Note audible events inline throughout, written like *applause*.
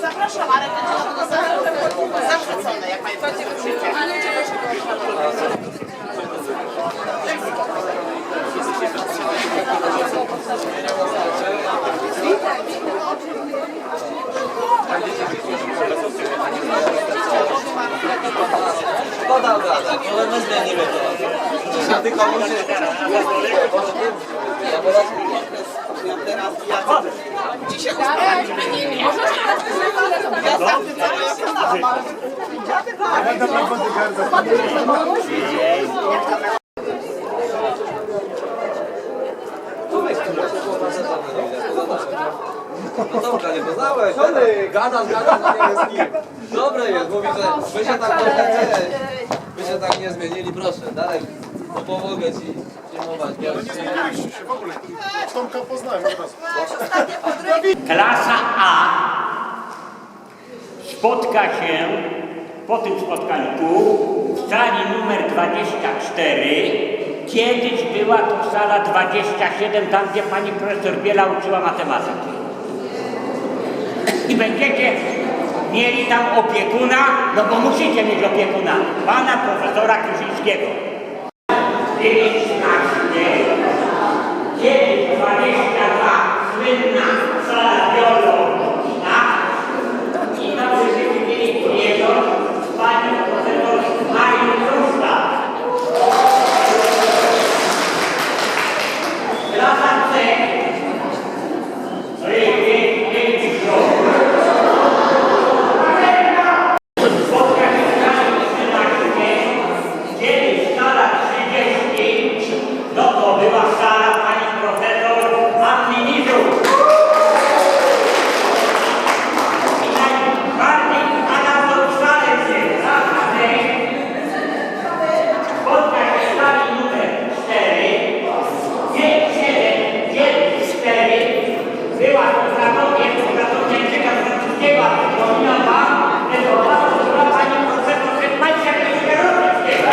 Zapraszam, ale zachwycone, jak Pani przyjdzie. Szkoda gadać, ale my zmienimy to. A ty komuś się... Ja teraz... Ja teraz... Ja Dzisiaj jestem. No dobra, nie poznałeś. Nie jest kim. Dobre jest, mówi, że wy się tak się tak nie zmienili, proszę, dalej. To pomogę ci filmować. Nie zmieniliście się w ogóle. Tomka poznałem od razu. Klasa A spotka się po tym spotkaniu w sali numer 24. Kiedyś była to sala 27, tam gdzie pani profesor Biela uczyła matematyki. I będziecie mieli tam opiekuna, no bo musicie mieć opiekuna, pana profesora Krzyżyńskiego. 19, kiedyś 22, słynna sala biologiczna i tam będziemy mieli jezior z panią profesor Marią Kruszka. Klasa C. Ej, ej, ej, Spotka się w sali 13, kiedyś sala 30, no to była sala pani profesor Anny Nizów. I najbardziej paradoksalem się zawsze spotka się w sali numer 4, 5, 7, 1, 4, była to zakopiec, zakopięcieka francuskiego, a przypominam wam, że to bardzo była pani profesor Hetmańska Kieśka-Robertskiego.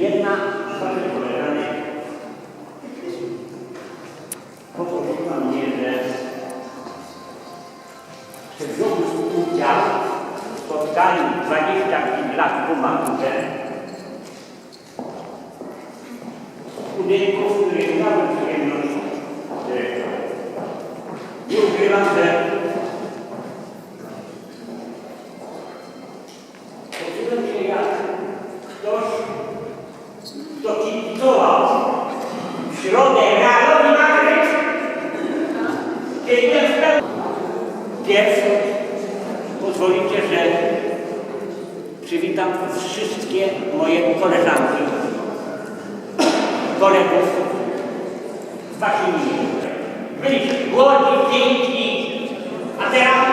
Jedna z waszych koleżanek poprosiła mnie, że wziąłbym udział w spotkaniu 25 lat po maturze studentów, wszystkie moje koleżanki, kolegów z waszymi Byliście głodni, piękni, a teraz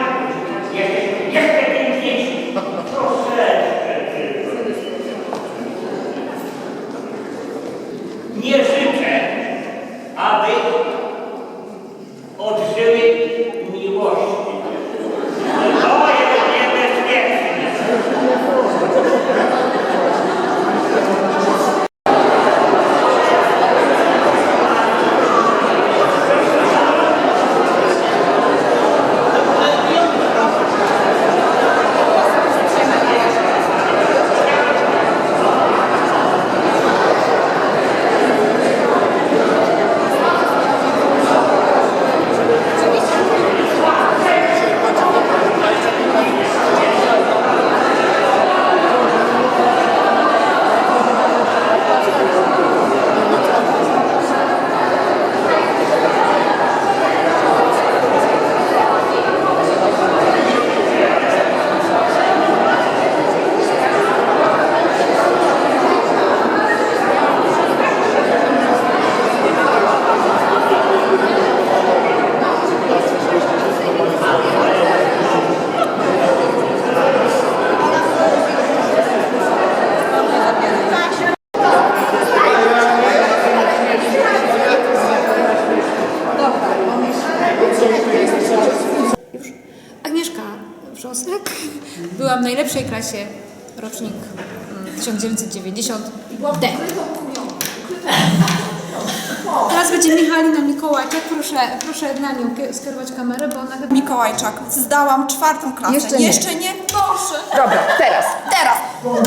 klasie, rocznik mm, 1990 D. Teraz będzie Michalina Mikołajczak. Proszę, proszę na nią kie- skierować kamerę, bo ona chyba... Mikołajczak. Zdałam czwartą klasę. Jeszcze nie. Jeszcze nie? Proszę. Dobra, teraz. Teraz.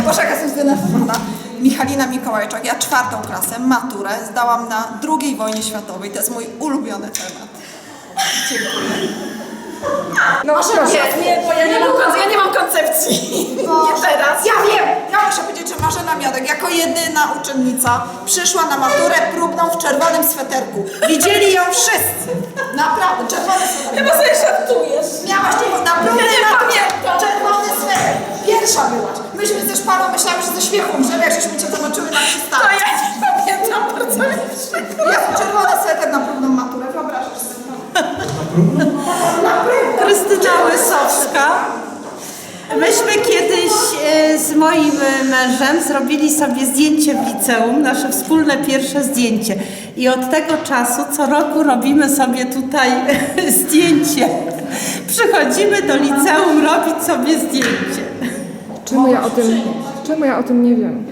Boże, jaka jestem zdenerwowana. Michalina Mikołajczak. Ja czwartą klasę, maturę, zdałam na II wojnie światowej. To jest mój ulubiony temat. No proszę. Nie, nie, bo ja nie mam, ja nie mam koncepcji. *laughs* Nie teraz. Ja wiem. Ja muszę powiedzieć, że Marzena Miodek jako jedyna uczennica przyszła na maturę próbną w czerwonym sweterku. Widzieli ją wszyscy. Naprawdę, czerwony sweterek. Chyba sobie żartujesz. Miałaś nie, na próbnej maturze czerwony sweter. Pierwsza byłaś. Myśmy ze szparą myślały, że ze śmiechu umrzemy, jak żeśmy cię zobaczyły na przystanku. To ja nie pamiętam, bardzo mi przykro. Ja czerwony sweter na próbną maturę, wyobrażasz sobie Łysowska. Myśmy kiedyś e, z moim e, mężem zrobili sobie zdjęcie w liceum, nasze wspólne pierwsze zdjęcie. I od tego czasu co roku robimy sobie tutaj *laughs* zdjęcie. Przychodzimy do liceum robić sobie zdjęcie. Czemu ja o tym, czemu ja o tym nie wiem?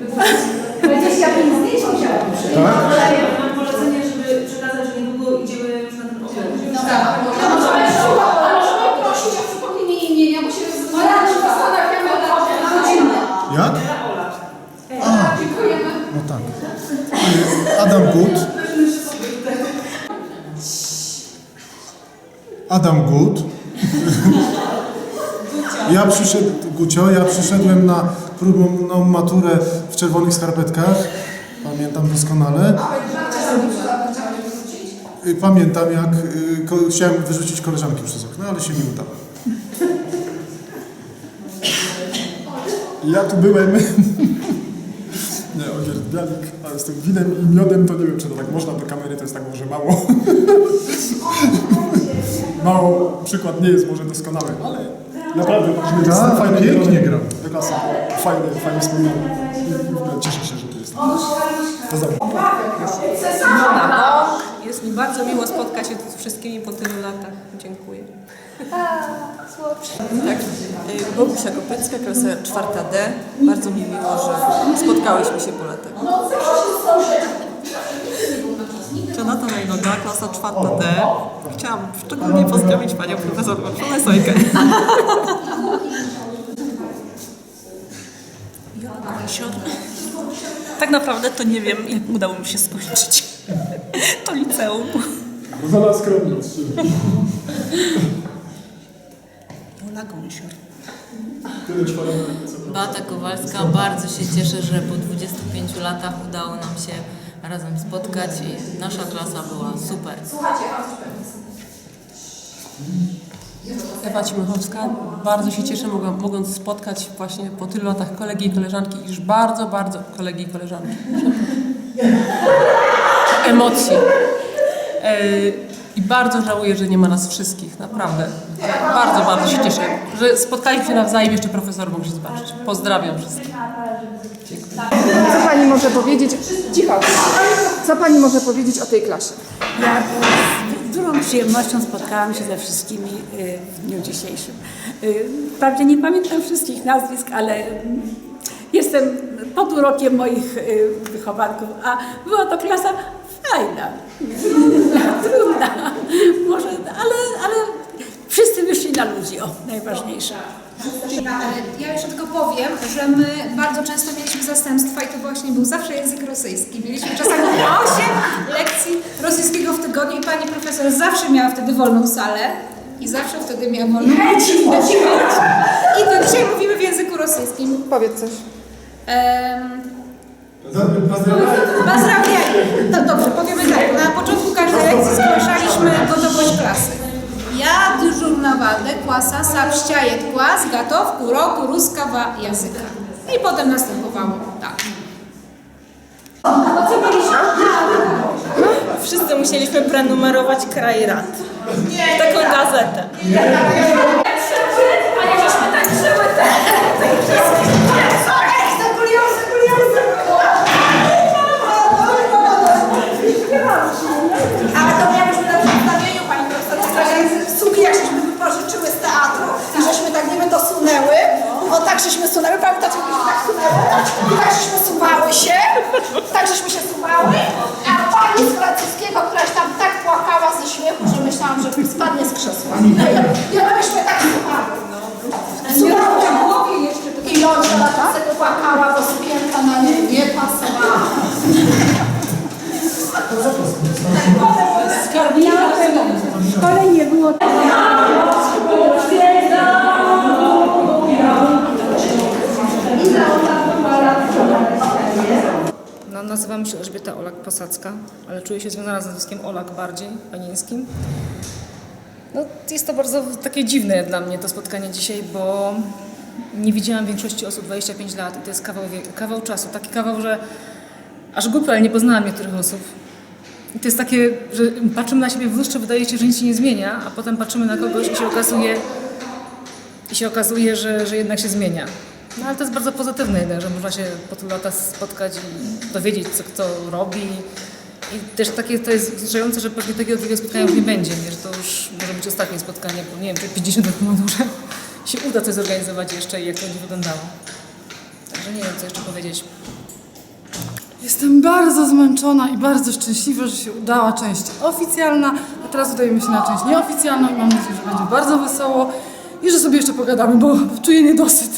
Jak? A, no tak. Y, Adam Gut. Adam Gut. *laughs* Ja przyszedłem, Gucio, ja przyszedłem na próbną maturę w czerwonych skarpetkach. Pamiętam doskonale. Y, Pamiętam jak y, chciałem wyrzucić koleżanki przez okno, ale się nie udało. Ja tu byłem. *laughs* Nie, odzierdzialik, ale z tym winem i miodem to nie wiem, czy to tak można do kamery, to jest tak może mało. *laughs* mało, przykład nie jest może doskonały, ale naprawdę ważny jest Tak, fajny pięknie grał. Do klasy. Fajny, fajny wspomnienie. I w ogóle Cieszę się, że to jest. Pozdrawiam. Jest mi bardzo miło spotkać się tu z wszystkimi po tylu latach. Dziękuję. Tak, y, Bogusia Kopecka, klasa czwarta D. Bardzo mi miło, że spotkałyśmy się po latach. Jonathan Najnoga, klasa czwarta D. Chciałam szczególnie pozdrowić panią profesor Marszulę Sojkę. Tak naprawdę to nie wiem, jak udało mi się skończyć to liceum. Zala skromność. Ola Gąsior. Beata Kowalska, bardzo się cieszę, że po 25 latach udało nam się razem spotkać i nasza klasa była super. Ewa Ciemachowska. Bardzo się cieszę, mogą- mogąc spotkać właśnie po tylu latach kolegi i koleżanki, iż bardzo, bardzo kolegi i koleżanki. Emocje. E, I bardzo żałuję, że nie ma nas wszystkich, naprawdę. Bardzo, bardzo się cieszę, że spotkaliśmy się nawzajem, jeszcze profesor mógł się zobaczyć. Pozdrawiam wszystkich. Co pani może powiedzieć? Cicho. Co pani może powiedzieć o tej klasie? Ja z dużą przyjemnością spotkałam się ze wszystkimi y, w dniu dzisiejszym. Y, Wprawdzie nie pamiętam wszystkich nazwisk, ale mm, jestem pod urokiem moich wychowanków, a była to klasa fajna, *laughs* trudna, może, ale, ale wszyscy wyszli na ludzi, o, najważniejsze. Ja jeszcze tylko powiem, że my bardzo często mieliśmy zastępstwa i to właśnie był zawsze język rosyjski. Mieliśmy czasami 8 lekcji rosyjskiego w tygodniu i pani profesor zawsze miała wtedy wolną salę i zawsze wtedy miała wolną godzinę. I do dzisiaj mówimy w języku rosyjskim. Powiedz coś. Em, Pozdrawiamy. No dobrze, powiemy tak. Na początku każdej lekcji zgłaszaliśmy gotowość klasy. Ja dyżurnowaldę kłasa sapściajet kłas gotów kuroku ruskawa jazyka. I potem następowało tak. Wszyscy musieliśmy prenumerować kraj rad. Taką tak. gazetę. Nie, nie, nie. Tańczymy, tańczymy, tańczymy. tak żeśmy sunęły, pamiętacie, jak się tak sunęły? I tak żeśmy suwały się, tak żeśmy się suwały, a pani z francuskiego, któraś tam tak płakała ze śmiechu, że myślałam, że spadnie z krzesła. No I ona myśmy tak suwały. No. Suwały na głowie jeszcze. I Lodzia dlatego płakała, bo sukienka na niej nie pasowała. Skarbnika. Ale nie było tego. Nazywam się Elżbieta Olak-Posadzka, ale czuję się związana z nazwiskiem Olak bardziej, panińskim. No, jest to bardzo takie dziwne dla mnie to spotkanie dzisiaj, bo nie widziałam większości osób 25 lat i to jest kawał, kawał czasu. Taki kawał, że aż głupio, ale nie poznałam niektórych osób. I to jest takie, że patrzymy na siebie w lustrze, wydaje się, że nic się nie zmienia, a potem patrzymy na kogoś i się okazuje, i się okazuje, że, że jednak się zmienia. No ale to jest bardzo pozytywne jednak, że można się po tylu latach spotkać i dowiedzieć, co kto robi. I też takie to jest wzruszające, że pewnie takiego drugiego spotkania już nie będzie, nie? że to już może być ostatnie spotkanie, bo nie wiem, czy 50 lat może się uda coś zorganizować jeszcze i jak to będzie wyglądało. Także nie wiem, co jeszcze powiedzieć. Jestem bardzo zmęczona i bardzo szczęśliwa, że się udała część oficjalna, a teraz udajemy się na część nieoficjalną i mam nadzieję, że będzie bardzo wesoło i że sobie jeszcze pogadamy, bo czuję niedosyt.